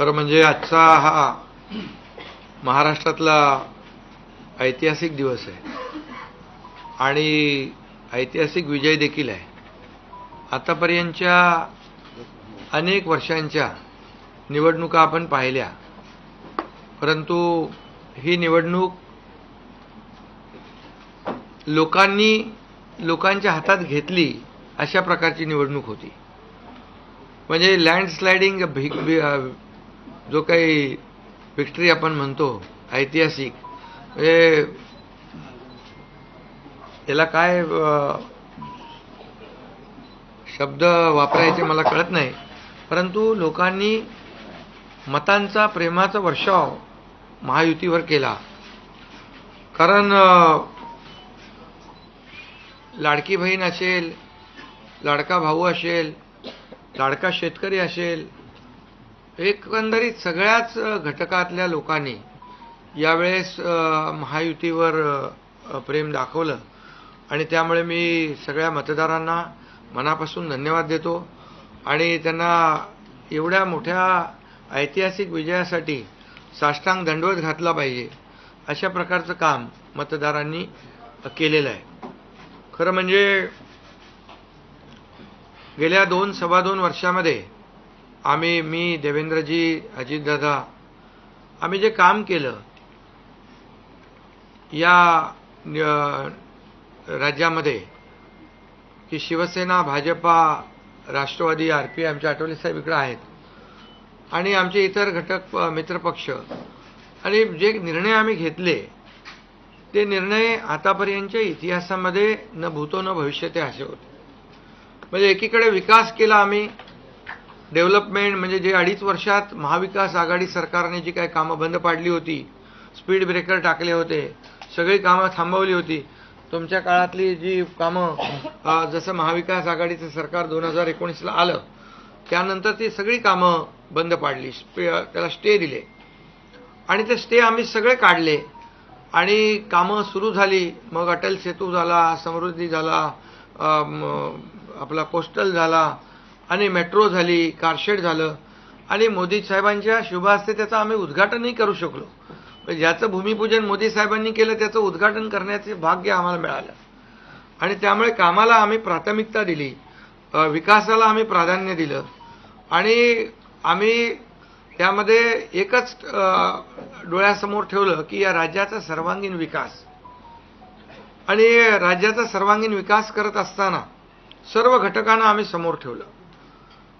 खरं म्हणजे आजचा हा महाराष्ट्रातला ऐतिहासिक दिवस आहे. आणि ऐतिहासिक विजय देखील आहे. आतापर्यंतच्या अनेक वर्षांच्या निवडणुका आपण पाहिल्या. परंतु ही निवडणूक लोकांनी लोकांच्या हातात घेतली अशा प्रकारची निवडणूक होती. म्हणजे लँडस्लायडिंग भी, भी, भी, जो काही विक्टरी आपण म्हणतो ऐतिहासिक म्हणजे त्याला काय शब्द वापरायचे मला कळत नाही. परंतु लोकांनी मतांचा प्रेमाचा वर्षाव महायुतीवर केला. कारण लाडकी बहीण असेल लाडका भाऊ असेल लाडका शेतकरी असेल एकंदरीत सगळ्याच घटकातल्या लोकांनी यावेळेस महायुतीवर प्रेम दाखवलं. आणि त्यामुळे मी सगळ्या मतदारांना मनापासून धन्यवाद देतो. आणि त्यांना एवढ्या मोठ्या ऐतिहासिक विजयासाठी साष्टांग दंडवत घातला पाहिजे अशा प्रकारचं काम मतदारांनी केलेलं आहे. खरं म्हणजे गेल्या दोन सव्वा दोन वर्षामध्ये आम्ही मी देवेंद्रजी अजितदादा आम्ही जे काम केलं या राज्यामध्ये की शिवसेना भाजपा राष्ट्रवादी आर पी आमचे आठवले साहेब इकडे आहेत आणि आमचे इतर घटक मित्रपक्ष आणि जे निर्णय आम्ही घेतले ते निर्णय आतापर्यंतच्या इतिहासामध्ये न भूतो न भविष्य ते असे होते. म्हणजे एकीकडे विकास केला आम्ही डेव्हलपमेंट म्हणजे जे अडीच वर्षात महाविकास आघाडी सरकारने जी काय कामं बंद पाडली होती स्पीड ब्रेकर टाकले होते सगळी कामं थांबवली होती तुमच्या काळातली जी कामं जसं महाविकास आघाडीचं सरकार दोन हजार एकोणीसला आलं त्यानंतर ती सगळी कामं बंद पाडली त्याला स्टे दिले. आणि ते स्टे आम्ही सगळे काढले. आणि कामं सुरू झाली मग अटल सेतू झाला समृद्धी झाला आपला कोस्टल झाला आणि मेट्रो झाली कारशेड झालं आणि मोदी साहेबांच्या शुभ हस्ते त्याचं आम्ही उद्घाटनही करू शकलो. पण ज्याचं भूमिपूजन मोदी साहेबांनी केलं त्याचं उद्घाटन करण्याचे भाग्य आम्हाला मिळालं. आणि त्यामुळे कामाला आम्ही प्राथमिकता दिली विकासाला आम्ही प्राधान्य दिलं आणि आम्ही त्यामध्ये एकच डोळ्यासमोर ठेवलं की या राज्याचा सर्वांगीण विकास. आणि राज्याचा सर्वांगीण विकास करत असताना सर्व घटकांना आम्ही समोर ठेवलं.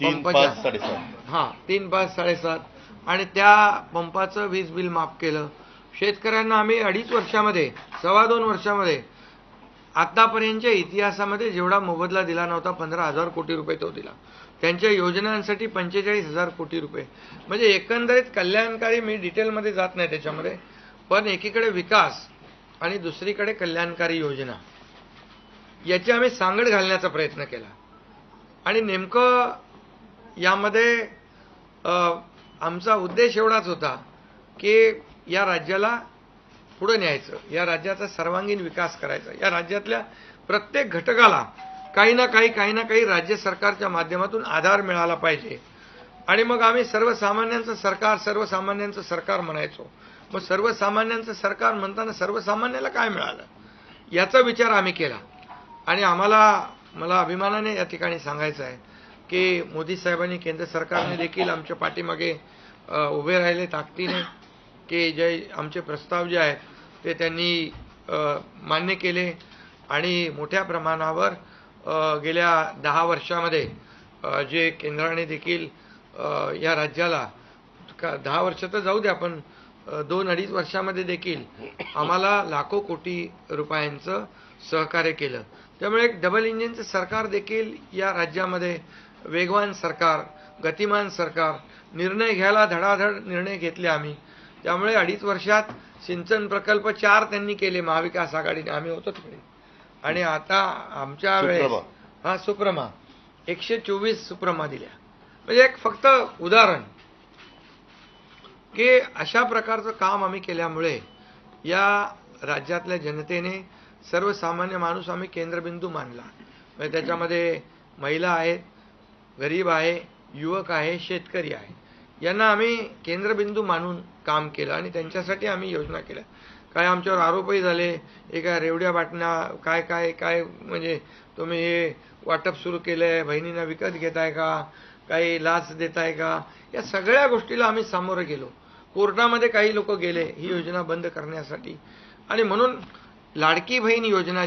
तीन पाच साडेसात. हां तीन पाच साडेसात. आणि त्या पंपाचं वीज बिल माफ केलं. शेतकऱ्यांना आम्ही अडीच वर्षामध्ये सव्वा दोन वर्षामध्ये आतापर्यंतच्या इतिहासामध्ये जेवढा मोबदला दिला नव्हता पंधरा हजार कोटी रुपये तो दिला. त्यांच्या योजनांसाठी पंचेचाळीस हजार कोटी रुपये. म्हणजे एकंदरीत कल्याणकारी मी डिटेलमध्ये जात नाही त्याच्यामध्ये पण एकीकडे विकास आणि दुसरीकडे कल्याणकारी योजना. याची आम्ही सांगड घालण्याचा प्रयत्न केला. आणि नेमकं यामध्ये आमचा उद्देश एवढाच होता की या राज्याला पुढे न्यायचं या राज्याचा सर्वांगीण विकास करायचा. या राज्यातल्या प्रत्येक घटकाला काही ना काही काही ना काही राज्य सरकारच्या माध्यमातून आधार मिळाला पाहिजे. आणि मग आम्ही सर्वसामान्यांचं सरकार सर्वसामान्यांचं सरकार म्हणायचो. मग सर्वसामान्यांचं सरकार म्हणताना सर्वसामान्याला काय मिळालं? याचा विचार आम्ही केला. आणि आम्हाला मला अभिमानाने या ठिकाणी सांगायचं आहे की मोदी साहेबांनी केंद्र सरकारने देखील आमच्या पाठीमागे उभे राहिले ताकदीने की जे आमचे प्रस्ताव जे आहेत ते त्यांनी मान्य केले आणि मोठ्या प्रमाणावर गेल्या दहा वर्षामध्ये जे केंद्राने देखील या राज्याला का दहा वर्ष तर जाऊ द्या पण दोन अडीच वर्षामध्ये देखील आम्हाला लाखो कोटी रुपयांचं सहकार्य केलं. त्यामुळे एक डबल इंजिनचं सरकार देखील या राज्यामध्ये वेगवान सरकार गतिमान सरकार निर्णय घ्यायला धडाधड निर्णय घेतले आम्ही. त्यामुळे अडीच वर्षात सिंचन प्रकल्प चार त्यांनी केले महाविकास आघाडीने. आम्ही होतो तिकडे. आणि आता आमच्या वेळेस. हा सुप्रमा. एकशे चोवीस सुप्रमा दिल्या. म्हणजे एक फक्त उदाहरण. की अशा प्रकारचं काम आम्ही केल्यामुळे या राज्यातल्या जनतेने सर्वसामान्य माणूस आम्ही केंद्रबिंदू मानला. म्हणजे त्याच्यामध्ये महिला आहेत गरीब आहे युवक आहे शेतकरी आहे. यांना आम्ही केंद्रबिंदू मानून काम केलं आणि त्यांच्यासाठी आम्ही योजना केल्या. काय आमच्यावर आरोपही झाले एका रेवड्या बाटण्या काय काय काय म्हणजे तुम्ही हे वाटप सुरू केलं आहे बहिणींना विकत घेताय का काही लाच देताय का या सगळ्या गोष्टीला आम्ही सामोरं गेलो. कोर्टामध्ये काही लोक गेले ही योजना बंद करण्यासाठी. आणि म्हणून लाडकी बहीण योजना जी